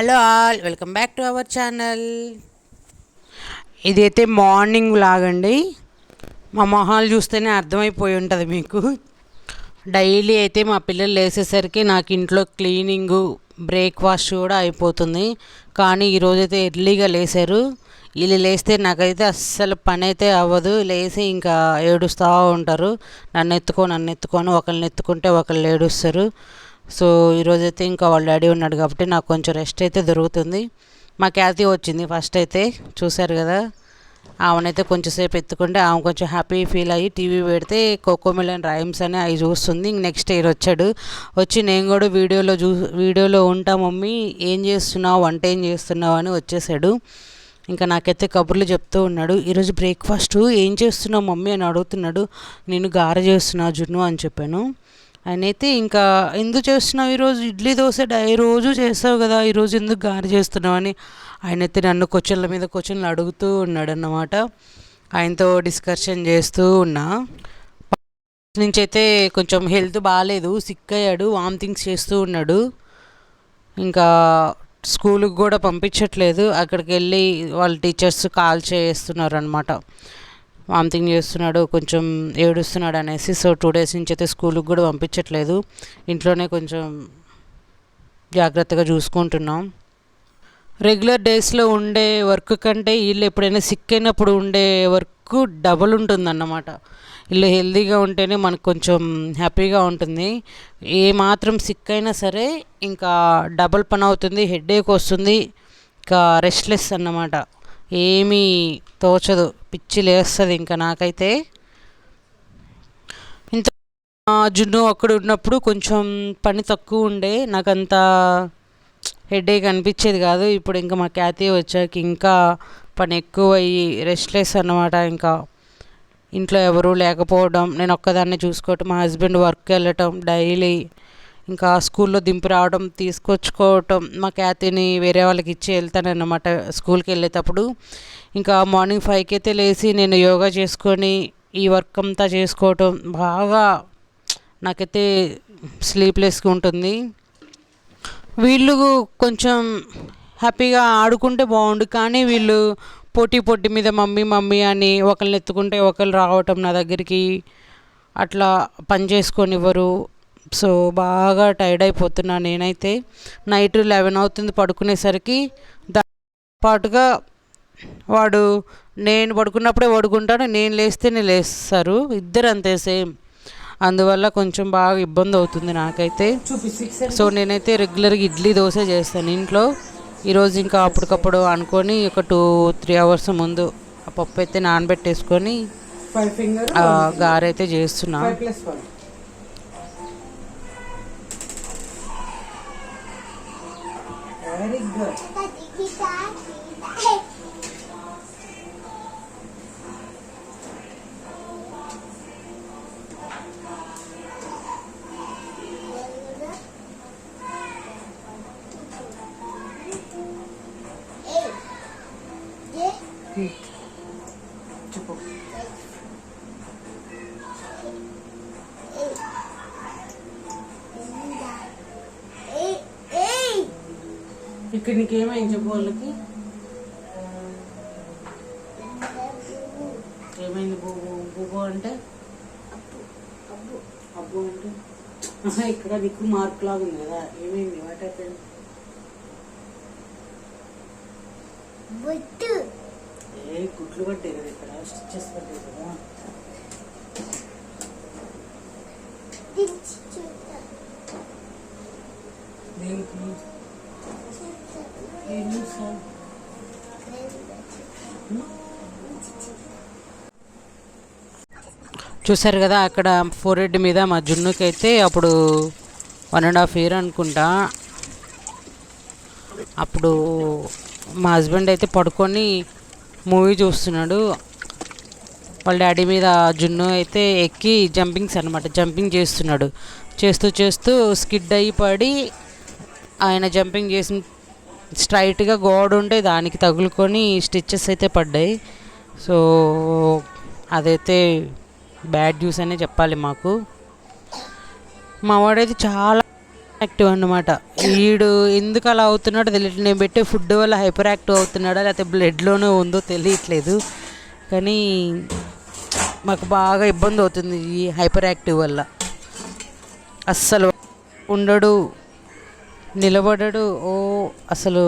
Hello all welcome back to our channel. ఇదైతే morning లాగండి మా మొహాలు చూస్తేనే అర్థమైపోయి ఉంటుంది మీకు. డైలీ అయితే మా పిల్లలు లేసేసరికి నాకు ఇంట్లో క్లీనింగు బ్రేక్ఫాస్ట్ కూడా అయిపోతుంది. కానీ ఈరోజైతే ఎర్లీగా లేసారు. వీళ్ళు లేస్తే నాకైతే అస్సలు పని అయితే అవ్వదు. లేచి ఇంకా ఏడుస్తూ ఉంటారు. నన్ను ఎత్తుకో నన్ను ఎత్తుకొని ఒకరిని ఎత్తుకుంటే ఒకళ్ళు ఏడుస్తారు. సో ఈరోజైతే ఇంకా వాళ్ళ డాడీ ఉన్నాడు కాబట్టి నాకు కొంచెం రెస్ట్ అయితే దొరుకుతుంది. మా క్యాతి వచ్చింది ఫస్ట్ అయితే చూశారు కదా? ఆమెనైతే కొంచెంసేపు ఎత్తుకుంటే ఆమె కొంచెం హ్యాపీ ఫీల్ అయ్యి టీవీ పెడితే కోకోమిలన్ రైమ్స్ అని అవి చూస్తుంది. ఇంక నెక్స్ట్ ఇయర్ వచ్చాడు. వచ్చి నేను కూడా వీడియోలో చూ వీడియోలో ఉంటా మమ్మీ ఏం చేస్తున్నావు? వంట ఏం చేస్తున్నావు? అని వచ్చేసాడు. ఇంకా నాకైతే కబుర్లు చెప్తూ ఉన్నాడు. ఈరోజు బ్రేక్ఫాస్ట్ ఏం చేస్తున్నావు మమ్మీ? అని అడుగుతున్నాడు. నేను గార చేస్తున్నా జున్ను అని చెప్పాను. ఆయన అయితే ఇంకా ఎందుకు చేస్తున్నావు ఈరోజు? ఇడ్లీ దోశ డై రోజు చేస్తావు కదా ఈరోజు ఎందుకు గారి చేస్తున్నావు అని ఆయన అయితే నన్ను క్వశ్చన్ల మీద క్వశ్చన్లు అడుగుతూ ఉన్నాడు అన్నమాట ఆయనతో డిస్కషన్ చేస్తూ ఉన్నా. నుంచి అయితే కొంచెం హెల్త్ బాగాలేదు సిక్ అయ్యాడు వామిటింగ్స్ చేస్తూ ఉన్నాడు. ఇంకా స్కూల్కి కూడా పంపించట్లేదు అక్కడికి వెళ్ళి వాళ్ళ టీచర్స్ కాల్ చేస్తున్నారు అనమాట వామిటింగ్ చేస్తున్నాడు కొంచెం ఏడుస్తున్నాడు అనేసి. సో టూ డేస్ నుంచి అయితే స్కూల్కి కూడా పంపించట్లేదు. ఇంట్లోనే కొంచెం జాగ్రత్తగా చూసుకుంటున్నాం. రెగ్యులర్ డేస్లో ఉండే వర్క్ కంటే వీళ్ళు ఎప్పుడైనా సిక్ అయినప్పుడు ఉండే వర్క్ డబుల్ ఉంటుందన్నమాట. వీళ్ళు హెల్తీగా ఉంటేనే మనకు కొంచెం హ్యాపీగా ఉంటుంది. ఏ మాత్రం సిక్ అయినా సరే ఇంకా డబుల్ పని అవుతుంది హెడేక్ వస్తుంది ఇంకా రెస్ట్లెస్ అన్నమాట. ఏమీ తోచదు. పిచ్చి లేస్తుంది ఇంకా నాకైతే. ఇంత జున్ను అక్కడ ఉన్నప్పుడు కొంచెం పని తక్కువ ఉండే నాకంత హెడేక్ అనిపించేది కాదు. ఇప్పుడు ఇంకా మా ఖ్యాతి వచ్చాక ఇంకా పని ఎక్కువ అయ్యి రెస్ట్లెస్ అనమాట ఇంకా. ఇంట్లో ఎవరూ లేకపోవడం నేను ఒక్కదాన్ని చూసుకోవటం మా హస్బెండ్ వర్క్ వెళ్ళటం డైలీ. ఇంకా స్కూల్లో దింపి రావడం తీసుకొచ్చుకోవటం మా ఖ్యాతిని వేరే వాళ్ళకి ఇచ్చి వెళ్తానన్నమాట స్కూల్కి వెళ్ళేటప్పుడు. ఇంకా మార్నింగ్ ఫైవ్కి అయితే లేచి నేను యోగా చేసుకొని ఈ వర్క్ అంతా చేసుకోవటం బాగా నాకైతే స్లీప్లెస్గా ఉంటుంది. వీళ్ళు కొంచెం హ్యాపీగా ఆడుకుంటే బాగుండు కానీ వీళ్ళు పోటీ పొట్టి మీద మమ్మీ మమ్మీ అని ఒకరిని ఎత్తుకుంటే ఒకళ్ళు రావటం నా దగ్గరికి అట్లా పని చేసుకొని ఇవ్వరు సో బాగా టైర్డ్ అయిపోతున్నా నేనైతే. నైట్ లెవెన్ అవుతుంది పడుకునేసరికి. దా పాటుగా వాడు నేను పడుకున్నప్పుడే పడుకుంటాడు నేను లేస్తేనే లేస్తారు. ఇద్దరు అంతే సేమ్. అందువల్ల కొంచెం బాగా ఇబ్బంది అవుతుంది నాకైతే. సో నేనైతే రెగ్యులర్గా ఇడ్లీ దోశ చేస్తాను ఇంట్లో. ఈరోజు ఇంకా అప్పటికప్పుడు అనుకొని ఒక టూ త్రీ అవర్స్ ముందు ఆ పప్పు అయితే నానబెట్టేసుకొని గారైతే చేస్తున్నా. వెరీ గుడ్ ఇక్కడ నీకేమైంది చెప్పు వాళ్ళకి? ఏమైంది బుబు బుబు అంటే? అబ్బు అంటే? ఇక్కడ నీకు మార్క్ లాగా ఉంది కదా. ఏమైంది? వాట్ హ్యాపెన్ ఏ గుట్లు పట్టాయి కదా ఇక్కడ. స్టిచ్చెస్ పట్టాయి కదా. దేనికి? చూసారు కదా అక్కడ ఫోర్ హెడ్ మీద మా జున్నుకి అయితే అప్పుడు వన్ అండ్ హాఫ్ ఇయర్ అనుకుంటా. అప్పుడు మా హస్బెండ్ అయితే పడుకొని మూవీ చూస్తున్నాడు. వాళ్ళ డాడీ మీద జున్ను అయితే ఎక్కి జంపింగ్స్ అనమాట జంపింగ్ చేస్తున్నాడు. చేస్తూ చేస్తూ స్కిడ్ అయి పడి ఆయన జంపింగ్ చేసిన స్ట్రైట్గా గోడ ఉండే దానికి తగులుకొని స్టిచ్చెస్ అయితే పడ్డాయి. సో అదైతే బ్యాడ్ న్యూస్ అనే చెప్పాలి మాకు. మా వాడైతే చాలా యాక్టివ్ అన్నమాట. వీడు ఎందుకు అలా అవుతున్నాడో తెలియట్లేదు. నేను పెట్టే ఫుడ్ వల్ల హైపర్ యాక్టివ్ అవుతున్నాడా లేకపోతే బ్లడ్లోనే ఉందో తెలియట్లేదు. కానీ మాకు బాగా ఇబ్బంది అవుతుంది ఈ హైపర్ యాక్టివ్ వల్ల. అస్సలు ఉండడు. నిలబడడు. ఓ అసలు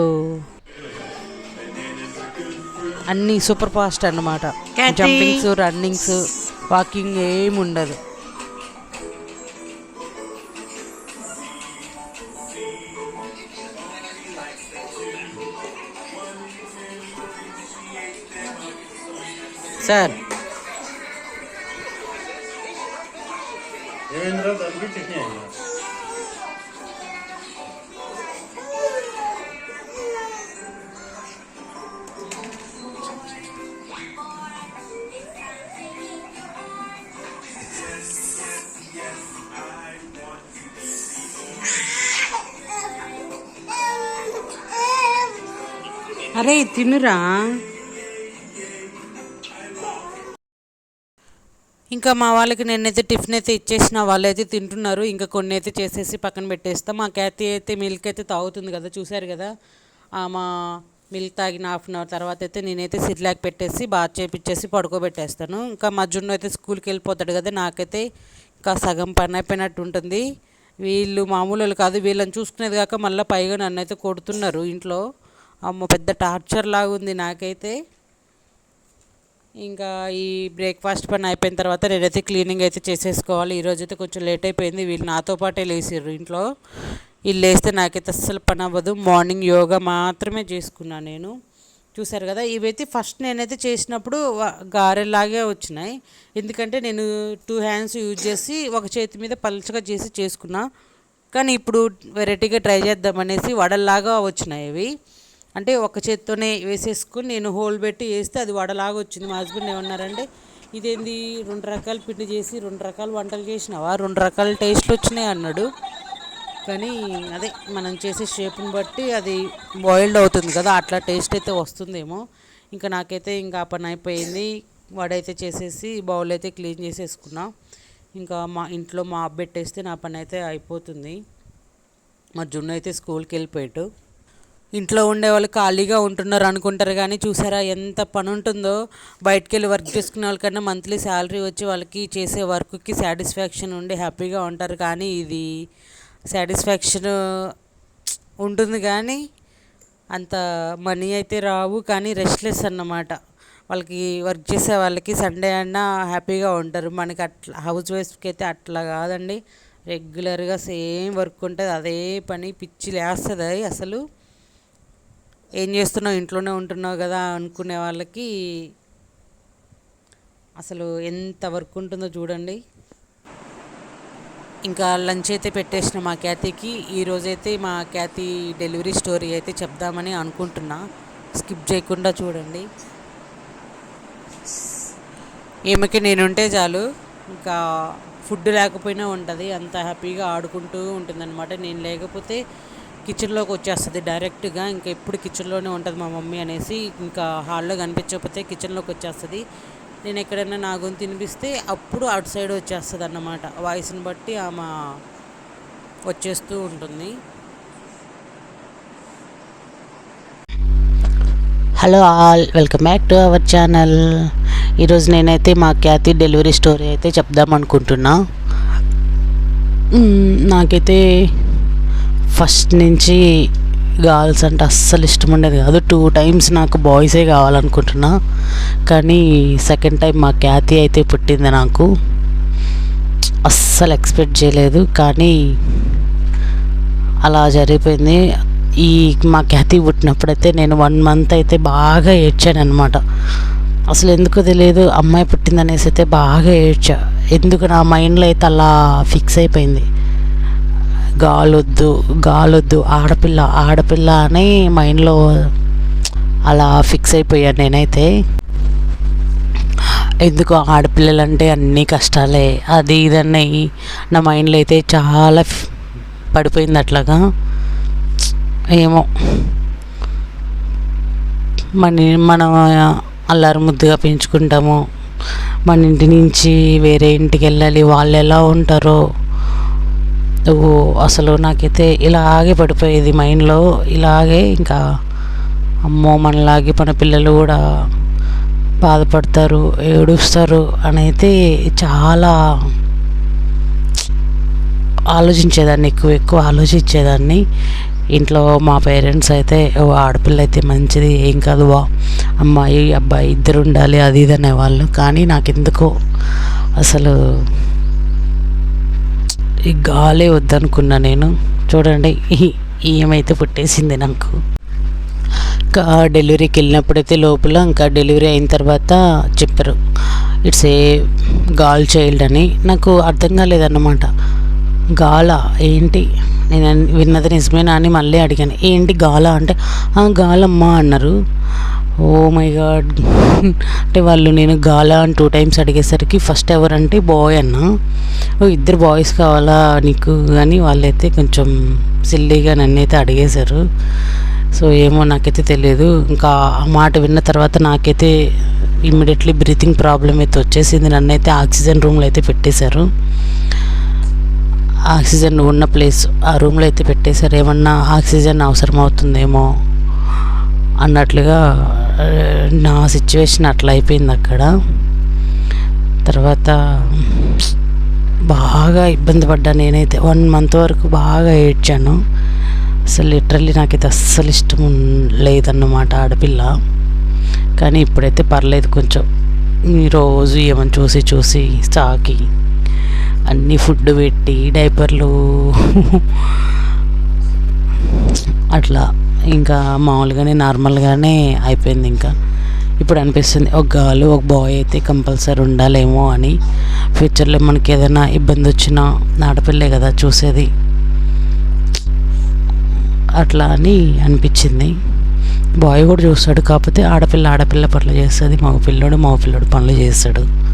అన్నీ సూపర్ ఫాస్ట్ అన్నమాట. జంపింగ్స్ రన్నింగ్స్ వాకింగ్ ఏమి ఉండదు. సార్. ఏమేంద్ర? దానికి చట్నీ అయిందా? అరే తినురా. ఇంకా మా వాళ్ళకి నేనైతే టిఫిన్ అయితే ఇచ్చేసిన వాళ్ళు అయితే తింటున్నారు. ఇంకా కొన్ని అయితే చేసేసి పక్కన పెట్టేస్తాం. మా క్యాతి అయితే మిల్క్ అయితే తాగుతుంది కదా చూశారు కదా? ఆ మా మిల్క్ తాగిన హాఫ్ అన్ అవర్ తర్వాత అయితే నేనైతే సిర్లాక్ పెట్టేసి బాత్ చేపించేసి పడుకోబెట్టేస్తాను. ఇంకా మా జున్ను అయితే స్కూల్కి వెళ్ళిపోతాడు కదా నాకైతే ఇంకా సగం పని అయిపోయినట్టు ఉంటుంది. వీళ్ళు మామూలు కాదు వీళ్ళని చూసుకునేది కాక మళ్ళీ పైగా నన్ను అయితే కొడుతున్నారు ఇంట్లో. అమ్మ పెద్ద టార్చర్ లాగా ఉంది నాకైతే. ఇంకా ఈ బ్రేక్ఫాస్ట్ పని అయిపోయిన తర్వాత నేనైతే క్లీనింగ్ అయితే చేసేసుకోవాలి. ఈరోజు అయితే కొంచెం లేట్ అయిపోయింది. వీళ్ళు నాతో పాటే లేచిర్రు ఇంట్లో. వీళ్ళు లేస్తే నాకైతే అస్సలు పని అవ్వదు మార్నింగ్ యోగా మాత్రమే చేసుకున్నాను నేను. చూసారు కదా ఇవైతే ఫస్ట్ నేనైతే చేసినప్పుడు గారెలాగే వచ్చినాయి. ఎందుకంటే నేను టూ హ్యాండ్స్ యూజ్ చేసి ఒక చేతి మీద పలుచగా చేసి చేసుకున్నా. కానీ ఇప్పుడు వెరైటీగా ట్రై చేద్దామనేసి వడల్లాగా వచ్చినాయి అవి అంటే ఒక చేత్తోనే వేసేసుకుని నేను హోల్ పెట్టి వేస్తే అది వడలాగా వచ్చింది. మా హస్బెండ్ ఏమన్నారంటే ఇదేంది? రెండు రకాల పిండి చేసి రెండు రకాల వంటలు చేసినావా? రెండు రకాల టేస్ట్లు వచ్చినాయి అన్నాడు. కానీ అదే మనం చేసే షేప్ని బట్టి అది బాయిల్డ్ అవుతుంది కదా అట్లా టేస్ట్ అయితే వస్తుందేమో. ఇంకా నాకైతే ఇంకా పని అయిపోయింది. వడైతే చేసేసి బౌల్ అయితే క్లీన్ చేసేసుకున్నా. ఇంకా మా ఇంట్లో మా పెట్టేస్తే నా పని అయితే అయిపోతుంది. మా జున్ను అయితే స్కూల్కి వెళ్ళిపోయాడు. ఇంట్లో ఉండే వాళ్ళు ఖాళీగా ఉంటున్నారు అనుకుంటారు కానీ చూసారా ఎంత పని ఉంటుందో బయటకు వెళ్ళి వర్క్ చేసుకునే వాళ్ళకన్నా మంత్లీ శాలరీ వచ్చి వాళ్ళకి చేసే వర్క్కి సాటిస్ఫాక్షన్ ఉండి హ్యాపీగా ఉంటారు కానీ ఇది సాటిస్ఫాక్షన్ ఉంటుంది కానీ అంత మనీ అయితే రావు కానీ రెస్ట్లెస్ అన్నమాట. వాళ్ళకి వర్క్ చేసే వాళ్ళకి సండే అన్నా హ్యాపీగా ఉంటారు. మనకి అట్లా హౌస్ వైఫ్కి అయితే అట్లా కాదండి. రెగ్యులర్గా సేమ్ వర్క్ ఉంటుంది. అదే పని పిచ్చి లేస్తుంది అసలు. ఏం చేస్తున్నావు? ఇంట్లోనే ఉంటున్నావు కదా అనుకునే వాళ్ళకి అసలు ఎంత వర్క్ ఉంటుందో చూడండి. ఇంకా లంచ్ అయితే పెట్టేసిన మా క్యాతీకి ఈరోజైతే మా క్యాతీ డెలివరీ స్టోరీ అయితే చెప్దామని అనుకుంటున్నా. స్కిప్ చేయకుండా చూడండి. ఈమెకి నేనుంటే చాలు. ఇంకా ఫుడ్ లేకపోయినా ఉంటుంది. అంత హ్యాపీగా ఆడుకుంటూ ఉంటుందన్నమాట. నేను లేకపోతే కిచెన్లోకి వచ్చేస్తుంది. డైరెక్ట్గా ఇంకా ఎప్పుడు కిచెన్లోనే ఉంటుంది మా మమ్మీ అనేసి ఇంకా హాల్లో కనిపించకపోతే కిచెన్లోకి వచ్చేస్తుంది. నేను ఎక్కడైనా నా గొంతు తినిపిస్తే అప్పుడు అటు సైడ్ వచ్చేస్తుంది అన్నమాట. వాయిస్ని బట్టి ఆమె వచ్చేస్తూ ఉంటుంది. Hello all welcome back to our channel ఈరోజు నేనైతే మా ఖ్యాతి డెలివరీ స్టోరీ అయితే చెప్దాం అనుకుంటున్నా. నాకైతే ఫస్ట్ నుంచి గర్ల్స్ అంటే అస్సలు ఇష్టం ఉండేది కాదు. టూ టైమ్స్ నాకు బాయ్సే కావాలనుకుంటున్నా. కానీ సెకండ్ టైం మా ఖ్యాతి అయితే పుట్టింది నాకు. అస్సలు ఎక్స్పెక్ట్ చేయలేదు. కానీ అలా జరిగిపోయింది. ఈ మా ఖ్యాతి పుట్టినప్పుడైతే నేను వన్ మంత్ అయితే బాగా ఏడ్చాను అనమాట అసలు ఎందుకో తెలియదు. అమ్మాయి పుట్టిందనేసి అయితే బాగా ఏడ్చా. ఎందుకు నా మైండ్లో అయితే అలా ఫిక్స్ అయిపోయింది. గాలొద్దు గాలొద్దు. ఆడపిల్ల ఆడపిల్ల అని మైండ్లో అలా ఫిక్స్ అయిపోయాను నేనైతే. ఎందుకు ఆడపిల్లలంటే అన్ని కష్టాలే. అది ఇదన్నీ నా మైండ్లో అయితే చాలా పడిపోయింది అట్లాగా. ఏమో. మన మనం అల్లారు ముద్దుగా పెంచుకుంటాము. మన ఇంటి నుంచి వేరే ఇంటికి వెళ్ళాలి. వాళ్ళు ఎలా ఉంటారో నువ్వు అసలు నాకైతే ఇలాగే పడిపోయేది మైండ్లో. ఇలాగే ఇంకా అమ్మో మనలాగే మన పిల్లలు కూడా బాధపడతారు ఏడుస్తారు అనైతే చాలా ఆలోచించేదాన్ని ఎక్కువ ఎక్కువ ఆలోచించేదాన్ని. ఇంట్లో మా పేరెంట్స్ అయితే ఓ ఆడపిల్ల అయితే మంచిది ఏం కాదు వా అమ్మాయి అబ్బాయి ఇద్దరు ఉండాలి అది ఇది అనేవాళ్ళు. కానీ నాకు ఎందుకో అసలు ఈ గాలే వద్దనుకున్నా నేను. చూడండి ఈ- ఏమైతే పుట్టేసింది నాకు. ఇంకా డెలివరీకి వెళ్ళినప్పుడైతే లోపల ఇంకా డెలివరీ అయిన తర్వాత చెప్పారు ఇట్స్ ఏ గాల్ చైల్డ్ అని. నాకు అర్థం కాలేదన్నమాట. గాల? ఏంటి? నేను విన్నది నిజమేనా? అని మళ్ళీ అడిగాను. ఏంటి గాల? అంటే "ఆ, అన్నారు. Oh my god. అంటే వాళ్ళు నేను గాలా అని టూ టైమ్స్ అడిగేసరికి ఫస్ట్ ఎవరంటే బాయ్ అన్న. "ఓ, ఇద్దరు బాయ్స్ కావాలా నీకు? అని వాళ్ళైతే కొంచెం సిల్లీగా నన్నైతే అడిగేశారు. సో ఏమో నాకైతే తెలియదు ఇంకా ఆ మాట విన్న తర్వాత నాకైతే ఇమ్మీడియట్లీ బ్రీతింగ్ ప్రాబ్లం అయితే వచ్చేసింది. నన్నైతే ఆక్సిజన్ రూమ్లో అయితే పెట్టేశారు. ఆక్సిజన్ ఉన్న ప్లేస్ ఆ రూమ్లో అయితే పెట్టేశారు. ఏమన్నా ఆక్సిజన్ అవసరం అవుతుందేమో అన్నట్లుగా నా సిచ్యువేషన్ అట్లా అయిపోయింది అక్కడ. తర్వాత బాగా ఇబ్బంది పడ్డా నేనైతే. వన్ మంత్ వరకు బాగా ఏడ్చాను. అసలు లిటరల్లీ నాకైతే అస్సలు ఇష్టం లేదన్నమాట ఆడపిల్ల. కానీ ఇప్పుడైతే పర్లేదు కొంచెం. ఈ రోజు ఏమని చూసి చూసి సాకి. అన్నీ ఫుడ్ పెట్టి డైపర్లు. అట్లా. ఇంకా మామూలుగానే నార్మల్గానే అయిపోయింది ఇంకా. ఇప్పుడు అనిపిస్తుంది ఒక గర్ల్ ఒక బాయ్ అయితే కంపల్సరీ ఉండాలేమో అని. ఫ్యూచర్లో మనకి ఏదైనా ఇబ్బంది వచ్చినా ఆడపిల్లే కదా చూసేది. అట్లా అని అనిపించింది. బాయ్ కూడా చూస్తాడు కాకపోతే ఆడపిల్ల ఆడపిల్ల పనులు చేస్తుంది మగ పిల్లోడు మగ పిల్లోడు పనులు చేస్తాడు.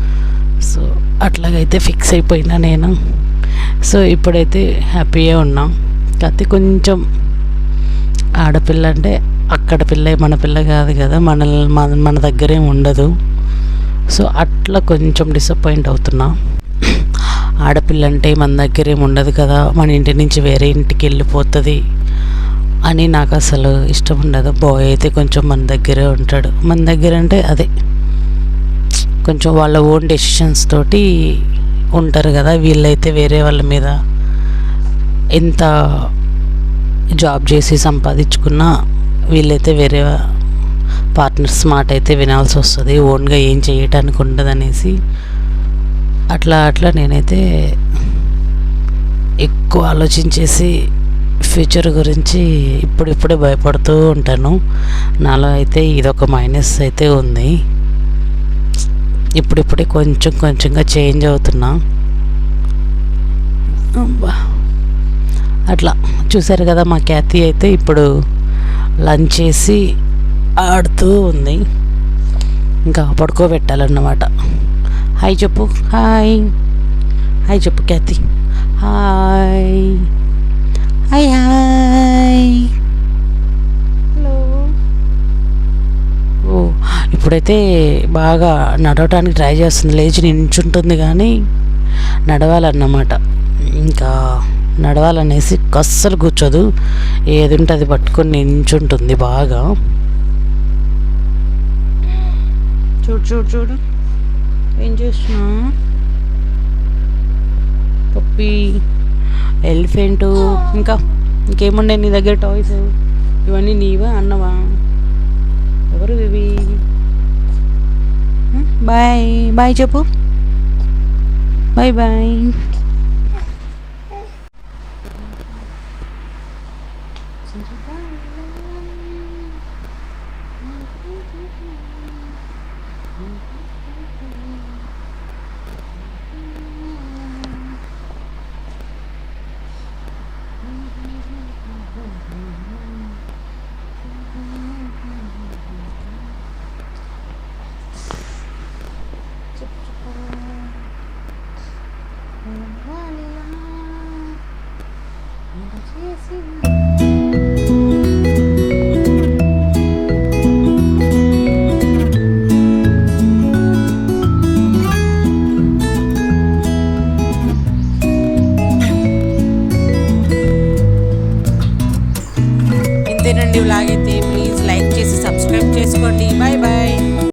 సో అట్లాగైతే ఫిక్స్ అయిపోయినా నేను. సో ఇప్పుడైతే హ్యాపీగా ఉన్నా. కాకపోతే కొంచెం ఆడపిల్ల అంటే అక్కడ పిల్ల మన పిల్ల కాదు కదా మన మన మన దగ్గరే ఉండదు. సో అట్లా కొంచెం డిసప్పాయింట్ అవుతున్నా. ఆడపిల్ల అంటే మన దగ్గరేం ఉండదు కదా మన ఇంటి నుంచి వేరే ఇంటికి వెళ్ళిపోతుంది అని నాకు అసలు ఇష్టం ఉండదు. బాయ్ అయితే కొంచెం మన దగ్గరే ఉంటాడు. మన దగ్గర అంటే అదే కొంచెం వాళ్ళ ఓన్ డెసిషన్స్ తోటి ఉంటారు కదా వీళ్ళైతే వేరే వాళ్ళ మీద ఎంత జాబ్ చేసి సంపాదించుకున్నా వీళ్ళైతే వేరే పార్ట్నర్స్ మాట అయితే వినాల్సి వస్తుంది. ఓన్గా ఏం చేయటానికి ఉండదు అనేసి అట్లా అట్లా నేనైతే ఎక్కువ ఆలోచించేసి ఫ్యూచర్ గురించి ఇప్పుడిప్పుడే భయపడుతూ ఉంటాను. నాలో అయితే ఇదొక మైనస్ అయితే ఉంది. ఇప్పుడిప్పుడే కొంచెం కొంచెంగా చేంజ్ అవుతున్నా. అబ్బా. అట్లా. చూసారు కదా మా ఖ్యాతి అయితే ఇప్పుడు లంచ్ చేసి ఆడుతూ ఉంది. ఇంకా పడుకోబెట్టాలన్నమాట. హాయ్ చెప్పు. హాయ్. హాయ్ చెప్పు Khyati. Hi. Hi hi. Hello. ఓ ఇప్పుడైతే బాగా నడవటానికి ట్రై చేస్తుంది. లేచి నించుంటుంది కానీ నడవాలన్నమాట. ఇంకా నడవాలనేసి కస్సలు కూర్చోదు. ఏది ఉంటే అది పట్టుకొని నించుంటుంది బాగా. చూడు చూడు చూడు. ఏం చేస్తున్నా? పప్పి ఎలిఫెంట్ ఇంకా ఇంకేముండే నీ దగ్గర టాయ్స్? ఇవన్నీ నీవా అన్నవా? ఎవరు ఇవి? బాయ్ బాయ్ చెప్పు. Bye bye.